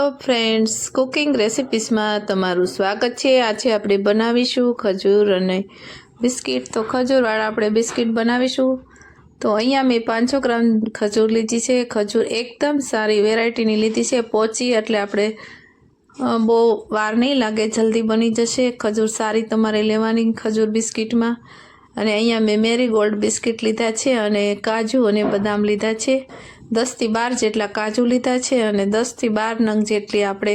Hello friends cooking રેસિપીસમાં તમારું સ્વાગત છે. આજે આપણે બનાવીશું ખજૂર અને બિસ્કિટ. તો ખજૂરવાળા આપણે બિસ્કિટ બનાવીશું. તો અહીંયા મેં પાંચસો ગ્રામ ખજૂર લીધી છે. ખજૂર એકદમ સારી વેરાયટીની લીધી છે. પોચી એટલે આપણે બહુ વાર નહીં લાગે, જલ્દી બની જશે. ખજૂર સારી તમારે લેવાની ખજૂર બિસ્કિટમાં. અને અહીંયા મેં મેરીગોલ્ડ બિસ્કિટ લીધા છે અને કાજુ અને બદામ લીધા છે. દસથી બાર જેટલા કાજુ લીધા છે અને દસથી બાર નંગ જેટલી આપણે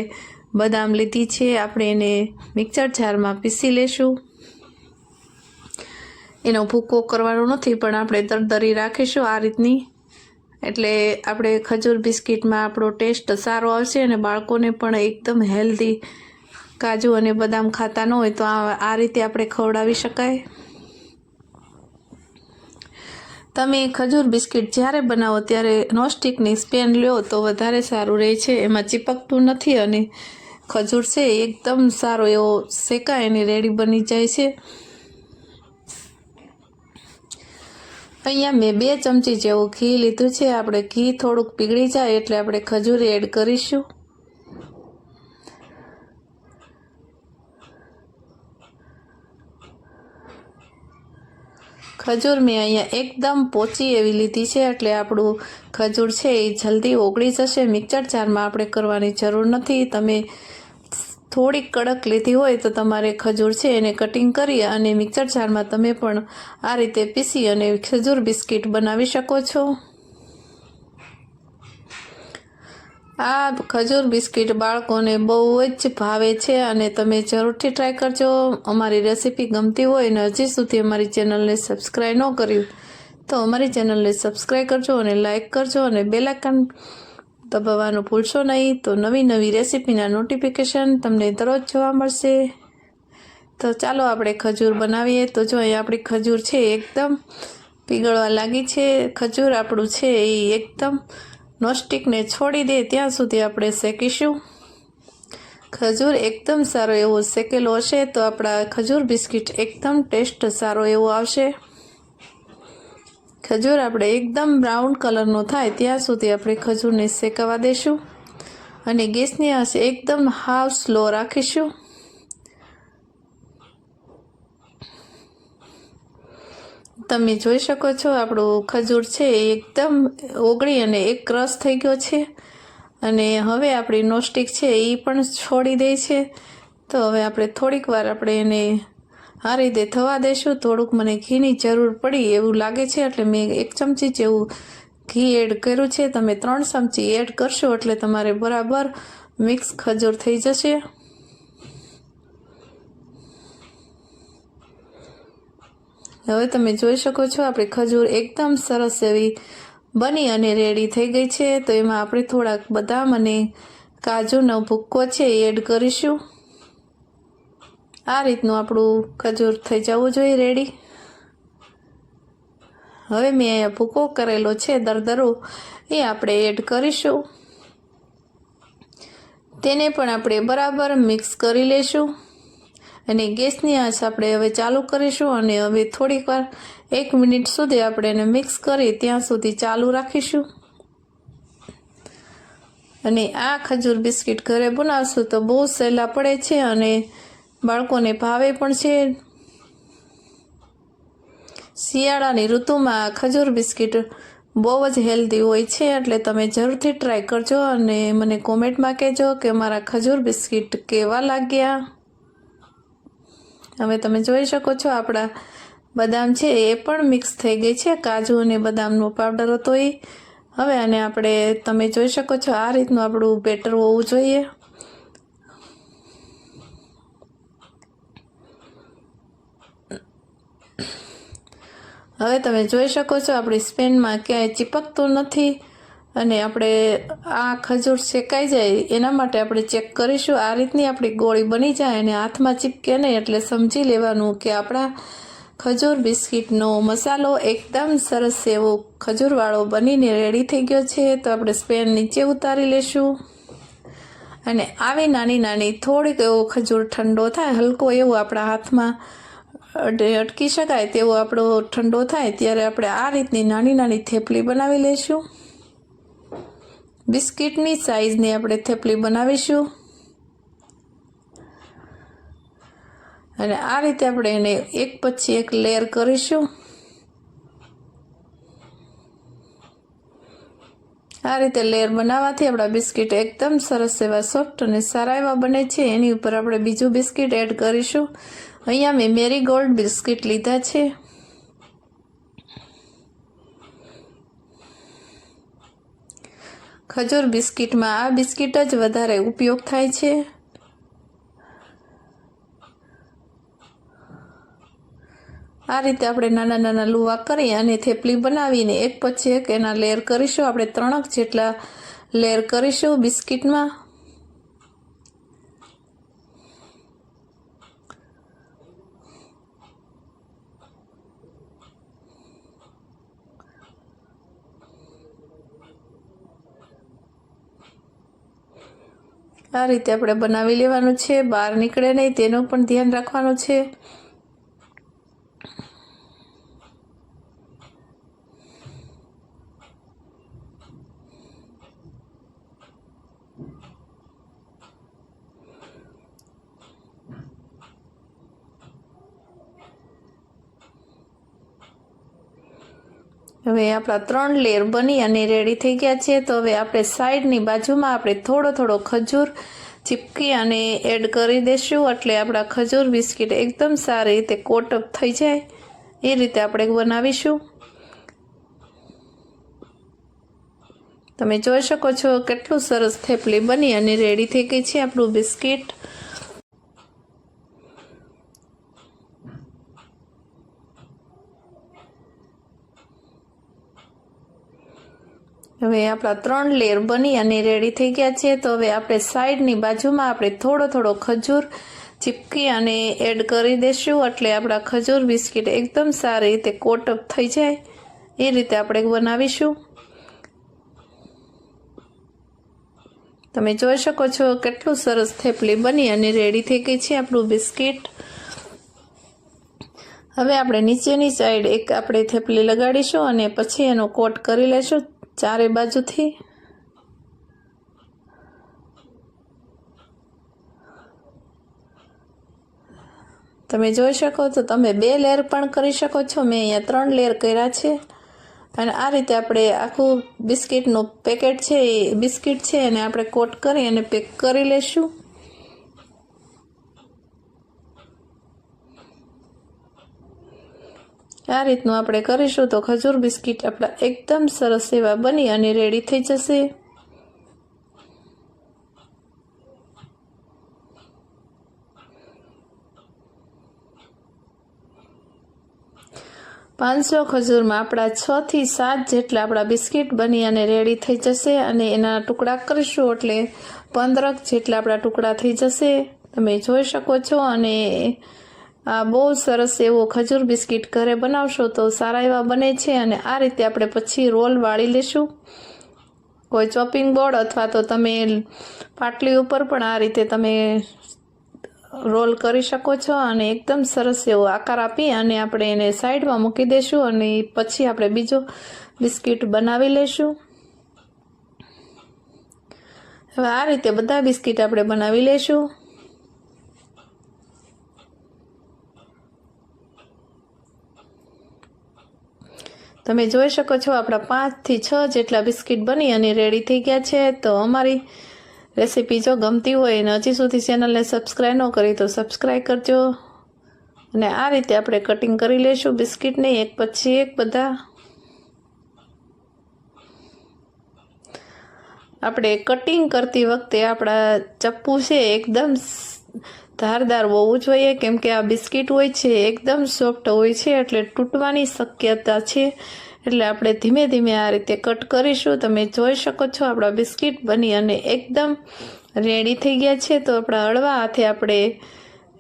બદામ લીધી છે. આપણે એને મિક્સર જારમાં પીસી લેશું. એનો ભૂકો કરવાનો નથી, પણ આપણે દરદરી રાખીશું આ રીતની. એટલે આપણે ખજૂર બિસ્કિટમાં આપણો ટેસ્ટ સારો આવશે અને બાળકોને પણ એકદમ હેલ્ધી કાજુ અને બદામ ખાતા ન હોય તો આ રીતે આપણે ખવડાવી શકાય. તમે ખજૂર બિસ્કિટ જ્યારે બનાવો ત્યારે નોનસ્ટિકની સ્પેન લ્યો તો વધારે સારું રહે છે. એમાં ચીપકતું નથી અને ખજૂર છે એકદમ સારો એવો શેકાય અને રેડી બની જાય છે. અહીંયા મેં બે ચમચી જેવું ઘી લીધું છે. આપણે ઘી થોડુંક પીગળી જાય એટલે આપણે ખજૂર એડ કરીશું. ખજૂર મેં અહીંયા એકદમ પોચી એવી લીધી છે, એટલે આપણું ખજૂર છે એ જલ્દી ઓગળી જશે. મિક્સર જારમાં આપણે કરવાની જરૂર નથી. તમે થોડીક કડક લીધી હોય તો તમારે ખજૂર છે એને કટિંગ કરી અને મિક્સર જારમાં તમે પણ આ રીતે પીસી અને ખજૂર બિસ્કિટ બનાવી શકો છો. આ ખજૂર બિસ્કિટ બાળકોને બહુ જ ભાવે છે અને તમે જરૂરથી ટ્રાય કરજો. અમારી રેસીપી ગમતી હોય અને હજી સુધી અમારી ચેનલને સબસ્ક્રાઈબ ન કર્યું તો અમારી ચેનલને સબસ્ક્રાઈબ કરજો અને લાઇક કરજો અને બેલાઇકન દબાવવાનું ભૂલશો નહીં, તો નવી નવી રેસીપીના નોટિફિકેશન તમને દરરોજ જોવા મળશે. તો ચાલો આપણે ખજૂર બનાવીએ. તો જો અહીં આપણી ખજૂર છે, એકદમ પીગળવા લાગી છે. ખજૂર આપણું છે એ એકદમ નોસ્ટિકને છોડી દે, ત્યાં સુધી આપણે શેકીશું. ખજૂર એકદમ સારો એવો શેકેલો હશે તો આપણા ખજૂર બિસ્કિટ એકદમ ટેસ્ટ સારો એવો આવશે. ખજૂર આપણે એકદમ બ્રાઉન કલરનો થાય, ત્યાં સુધી આપણે ખજૂરને શેકવા દેશું. અને ગેસની આંચ એકદમ હાફ સ્લો રાખીશું. તમે જોઈ શકો છો, આપણું ખજૂર છે એ એકદમ ઓગળી અને એક ક્રસ થઈ ગયો છે. અને હવે આપણી નોસ્ટિક છે એ પણ છોડી દે છે. તો હવે આપણે થોડીક વાર આપણે એને આ રીતે થવા દેશું. થોડુંક મને ઘીની જરૂર પડી એવું લાગે છે, એટલે મેં એક ચમચી જેવું ઘી એડ કર્યું છે. તમે ત્રણ ચમચી એડ કરશો એટલે તમારે બરાબર મિક્સ ખજૂર થઈ જશે. હવે તમે જોઈ શકો છો, આપણી ખજૂર એકદમ સરસ એવી બની અને રેડી થઈ ગઈ છે. તો એમાં આપણે થોડાક બદામ અને કાજુનો ભૂક્કો છે એ એડ કરીશું. આ રીતનું આપણું ખજૂર થઈ જવું જોઈએ રેડી. હવે મેં અહીંયા ભૂકો કરેલો છે, દરદરો. એ આપણે એડ કરીશું. તેને પણ આપણે બરાબર મિક્સ કરી લેશું. અને ગેસની આંચ આપણે હવે ચાલુ કરીશું અને હવે થોડીક વાર એક મિનિટ સુધી આપણે એને મિક્સ કરી ત્યાં સુધી ચાલુ રાખીશું. અને આ ખજૂર બિસ્કિટ ઘરે બનાવશું તો બહુ સહેલા પડે છે અને બાળકોને ભાવે પણ છે. શિયાળાની ઋતુમાં ખજૂર બિસ્કિટ બહુ જ હેલ્ધી હોય છે એટલે તમે જરૂરથી ટ્રાય કરજો અને મને કોમેન્ટમાં કહેજો કે મારા ખજૂર બિસ્કિટ કેવા લાગ્યા. હવે તમે જોઈ શકો છો આપણા બદામ છે એ પણ મિક્સ થઈ ગઈ છે. કાજુ અને બદામનો પાવડર હતો એ. હવે આને આપણે તમે જોઈ શકો છો આ રીતનું આપણું બેટર હોવું જોઈએ. હવે તમે જોઈ શકો છો આપણી સ્પેનમાં ક્યાંય ચીપકતું નથી. અને આપણે આ ખજૂર શેકાઈ જાય એના માટે આપણે ચેક કરીશું. આ રીતની આપણી ગોળી બની જાય અને હાથમાં ચીપકે નહીં એટલે સમજી લેવાનું કે આપણા ખજૂર બિસ્કિટનો મસાલો એકદમ સરસ એવો ખજૂરવાળો બનીને રેડી થઈ ગયો છે. તો આપણે સ્પેન નીચે ઉતારી લેશું. અને આવી નાની નાની થોડીક એવો ખજૂર ઠંડો થાય, હલકો એવો આપણા હાથમાં અટકી શકાય તેવો આપણો ઠંડો થાય, ત્યારે આપણે આ રીતની નાની નાની થેપલી બનાવી લઈશું બિસ્કિટની સાઇઝની આપણે થેપલી બનાવીશું. અને આ રીતે આપણે એને એક પછી એક લેયર કરીશું. આ રીતે લેયર બનાવવાથી આપણા બિસ્કિટ એકદમ સરસ એવા સોફ્ટ અને સારા એવા બને છે. એની ઉપર આપણે બીજું બિસ્કિટ એડ કરીશું. અહીંયા મેં મેરી ગોલ્ડ બિસ્કિટ લીધા છે. ખજૂર બિસ્કિટમાં આ બિસ્કિટ જ વધારે ઉપયોગ થાય છે. આ રીતે આપણે નાના નાના લુવા કરી અને થેપલી બનાવીને એક પછી એક એના લેયર કરીશું. આપણે ત્રણક જેટલા લેયર કરીશું બિસ્કિટમાં. આ રીતે આપણે બનાવી લેવાનું છે. બહાર નીકળે નહીં તેનું પણ ધ્યાન રાખવાનું છે. હવે આપણા ત્રણ લેયર બની અને રેડી થઈ ગયા છે. તો હવે આપણે સાઈડની બાજુમાં આપણે થોડો થોડો ખજૂર ચીપકી અને એડ કરી દઈશું એટલે આપણા ખજૂર બિસ્કિટ એકદમ સારી રીતે કોટઅપ થઈ જાય. એ રીતે આપણે બનાવીશું. તમે જોઈ શકો છો કેટલું સરસ થેપલી બની અને રેડી થઈ ગઈ છે આપણું બિસ્કિટ. હવે આપણા ત્રણ લેયર બની અને રેડી થઈ ગયા છે. તો હવે આપણે સાઈડની બાજુમાં આપણે થોડો થોડો ખજૂર ચીપકી અને એડ કરી દઈશું એટલે આપણા ખજૂર બિસ્કિટ એકદમ સારી રીતે કોટઅપ થઈ જાય. એ રીતે આપણે બનાવીશું. તમે જોઈ શકો છો કેટલું સરસ થેપલી બની અને રેડી થઈ ગઈ છે આપણું બિસ્કિટ. હવે આપણે નીચેની સાઈડ એક આપણે થેપલી લગાડીશું અને પછી એનો કોટ કરી લેશું. ચારે બાજુથી? તમે જોઈ શકો તો તમે બે લેયર પણ કરી શકો છો. મેં અહીંયા ત્રણ લેયર કર્યા છે. અને આ રીતે આપણે આખું બિસ્કિટનું પેકેટ છે એ બિસ્કિટ છે એને આપણે કોટ કરી અને પેક કરી લેશું. આ રીતનું આપણે કરીશું તો ખજૂર બિસ્કિટ આપણા એકદમ સરસ એવા બની અને રેડી થઈ જશે. પાંચસો ખજૂરમાં આપણા છ થી સાત જેટલા આપણા બિસ્કિટ બની અને રેડી થઈ જશે અને એના ટુકડા કરીશું એટલે પંદરક જેટલા આપણા ટુકડા થઈ જશે. તમે જોઈ શકો છો અને આ બહુ સરસ એવો ખજૂર બિસ્કિટ ઘરે બનાવશો તો સારા એવા બને છે અને આ રીતે આપણે પછી રોલ વાળી લેશું. કોઈ ચોપિંગ બોર્ડ અથવા તો તમે પાટલી ઉપર પણ આ રીતે તમે રોલ કરી શકો છો અને એકદમ સરસ એવો આકાર આપી અને આપણે એને સાઈડમાં મૂકી દઈશું અને પછી આપણે બીજો બિસ્કિટ બનાવી લેશું. હવે આ રીતે બધા બિસ્કિટ આપણે બનાવી લેશું. તમે જોઈ શકો છો આપણા પાંચથી છ જેટલા બિસ્કિટ બની અને રેડી થઈ ગયા છે. તો અમારી રેસીપી જો ગમતી હોય અને હજી સુધી ચેનલને સબસ્ક્રાઈબ ન કરી તો સબસ્ક્રાઈબ કરજો. અને આ રીતે આપણે કટિંગ કરી લઈશું બિસ્કિટને એક પછી એક બધા. આપણે કટિંગ કરતી વખતે આપણા ચપ્પુ છે એકદમ ધારદાર હોવું જોઈએ, કેમ કે આ બિસ્કિટ હોય છે, એકદમ સોફ્ટ હોય છે, એટલે તૂટવાની શક્યતા છે. એટલે આપણે ધીમે ધીમે આ રીતે કટ કરીશું. તમે જોઈ શકો છો, આપણા બિસ્કિટ બની અને એકદમ રેડી થઈ ગયા છે. તો આપણા હળવા હાથે આપણે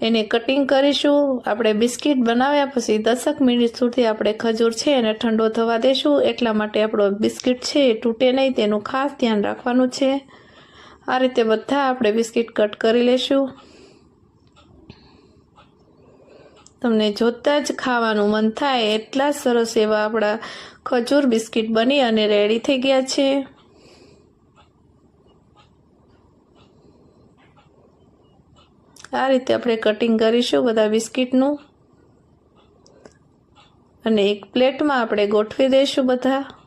એને કટિંગ કરીશું. આપણે બિસ્કિટ બનાવ્યા પછી દસક મિનિટ સુધી આપણે ખજૂર છે એને ઠંડો થવા દેશું. એટલા માટે આપણો બિસ્કિટ છે એ તૂટે નહીં, તેનું ખાસ ધ્યાન રાખવાનું છે. આ રીતે બધા આપણે બિસ્કિટ કટ કરી લેશું. તમને જોતાં જ ખાવાનું મન થાય એટલા સરસ એવા આપણા ખજૂર બિસ્કિટ બની અને રેડી થઈ ગયા છે. આ રીતે આપણે કટિંગ કરીશું બધા બિસ્કિટનું. અને એક પ્લેટમાં આપણે ગોઠવી દઈશું બધા.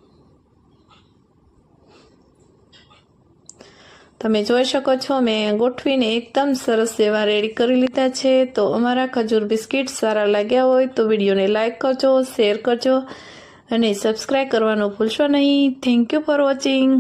તમે જોઈ શકો છો મેં ગોઠવીને એકદમ સરસ એવા રેડી કરી લીધા છે. તો અમારા ખજૂર બિસ્કિટ સારા લાગ્યા હોય તો વિડીયોને લાઇક કરજો શેર કરજો અને સબસ્ક્રાઈબ કરવાનું ભૂલશો નહીં. Thank you for watching